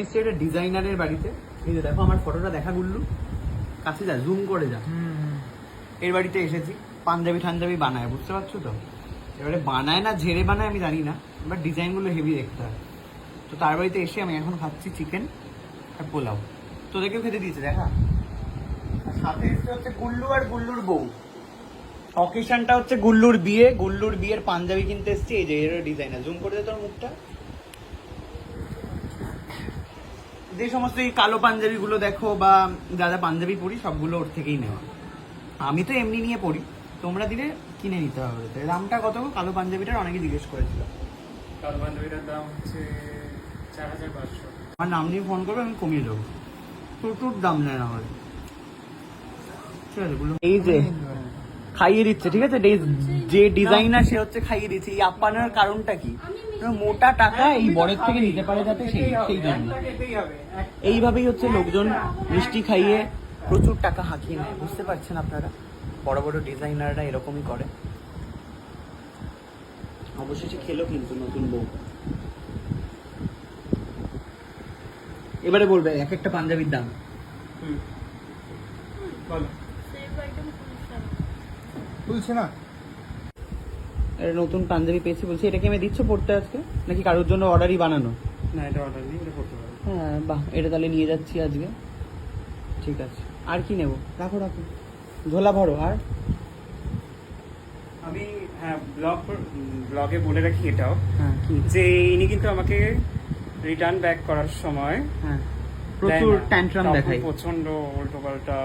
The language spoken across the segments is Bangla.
এসেছি একটা ডিজাইনারের বাড়িতে। এই যে দেখো আমার ফটোটা দেখা গুল্লু। কাছে যা জুম করে যা। এর বাড়িতে এসেছি। পাঞ্জাবি ঠাঞ্জাবি বানায় বুঝতে পারছ তো? এবারে বানায় না ঝেড়ে বানায় আমি জানি না বাট ডিজাইনগুলো হেভি দেখতে হয়। তো তার বাড়িতে এসে আমি এখন খাচ্ছি চিকেন আর পোলাও। তোদেরকেও খেতে দিয়েছে দেখা। সাথে এসছে হচ্ছে গুল্লু আর গুল্লুর বউ। অকেশনটা হচ্ছে গুল্লুর বিয়ে। গুল্লুর বিয়ের পাঞ্জাবি কিনতে এসছি। এই যে এর ডিজাইনার জুম করে দে তোর মুখটা। যে সমস্ত এই কালো পাঞ্জাবি গুলো দেখো বা যা যা পাঞ্জাবি পরি সবগুলো ওর থেকেই নেওয়া। আমি তো এমনি নিয়ে পড়ি তোমরা দিলে কিনে নিতে হবে। দামটা কত গো? কালো পাঞ্জাবিটার অনেকে জিজ্ঞেস করেছিল। কালো বান্ধবীটার দাম হচ্ছে চার হাজার পাঁচশো। আমার নাম নিয়ে ফোন করবে আমি কমিয়ে দেবো। টোটোর দাম নেয় না হয়। ঠিক আছে এই যে খাইয়ে দিচ্ছে, ঠিক আছে? যে ডিজাইনার সে হচ্ছে খাইয়ে দিচ্ছে। এই আপ্যায়নের কারণটা কি? মোটা টাকা এই বরের থেকে নিতে পারে যাতে সেই সেই জন্য। এইভাবেই হচ্ছে লোকজন মিষ্টি খাইয়ে প্রচুর টাকা হাঁকিয়ে নেয়। বুঝতে পারছেন আপনারা? বড় বড় ডিজাইনাররা এরকমই করে। অবশেষে খেলো কিন্তু নতুন বউ। এবারে বলবে, এক একটা পাঞ্জাবির দাম। হুম। বলো। খুলছে না। নতুন পাঞ্জাবি পেয়েছি বলছি এটা কি আমি দিচ্ছ পড়তে আজকে? নাকি কারোর জন্য অর্ডারই বানানো? না এটা অর্ডার নেই এটা পারো হ্যাঁ বাহ এটা তাহলে নিয়ে যাচ্ছি আজকে। ঠিক আছে। আর কি নেব? রাখো রাখো। ঝোলা ভরো আর? আমি হ্যাঁ ব্লগ ব্লগে বলে রাখি এটাও হ্যাঁ যে ইনি কিন্তু আমাকে রিটার্ন ব্যাক করার সময় হ্যাঁ। প্রচুর। ট্যান্ট্রাম দেখাই প্রচণ্ড উল্টো পাল্টা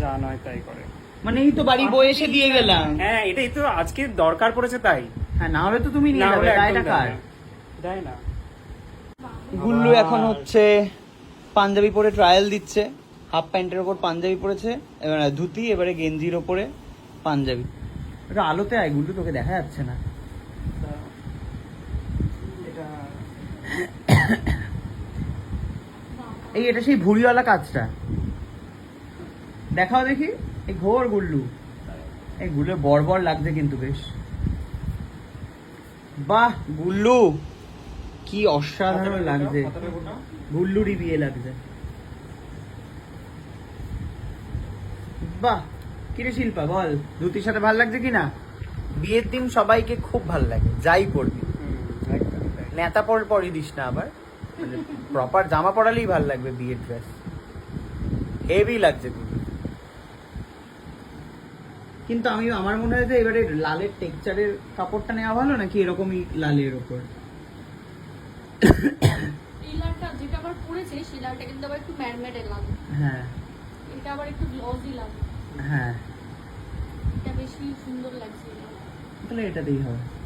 যা নয় তাই করে। মানে এই তো বাড়ি বয়ে এসে দিয়ে গেলাম। হ্যাঁ এটাই তো আজকে দরকার পড়েছে তাই। হ্যাঁ না হলে তো তুমি নিয়ে যাবে হলে কার? দেয় না। গুল্লু এখন হচ্ছে পাঞ্জাবি পরে ট্রায়াল দিচ্ছে হাফ প্যান্টের ওপর পাঞ্জাবি পরেছে এবার ধুতি এবারে গেঞ্জির ওপরে পাঞ্জাবি। এটা আলোতে আয় গুল্লু তোকে দেখা যাচ্ছে না। এটা এই এটা সেই ভুড়িওয়ালা কাজটা। দেখাও দেখি। এই ঘোর গুল্লু। এই গুল্লু বড় লাগছে কিন্তু বেশ। বাহ গুল্লু! কি অসাধারণ লাগছে। গুল্লুরই বিয়ে লাগছে। বাহ কিরে শিল্পা বল। ধুতির সাথে ভালো লাগছে কি না বিয়ের দিন সবাইকে খুব ভালো লাগে যাই তাই। নেতা পর পরই দিস না আবার। প্রপার জামা পরালেই ভালো লাগবে বিয়ের ড্রেস হেভি লাগছে খুবই কিন্তু আমি আমার মনে হয় যে এবারে লালের টেক্সচারের কাপড়টা নেওয়া ভালো নাকি এরকমই লালের ওপর এই লালটা যেটা আবার পরেছে সেই লালটা কিন্তু আবার একটু লাল। হ্যাঁ। এটা আবার একটু গ্লসি লাল। হ্যাঁ। এটা বেশি সুন্দর লাগছে। তাহলে এটা দিয়ে হবে।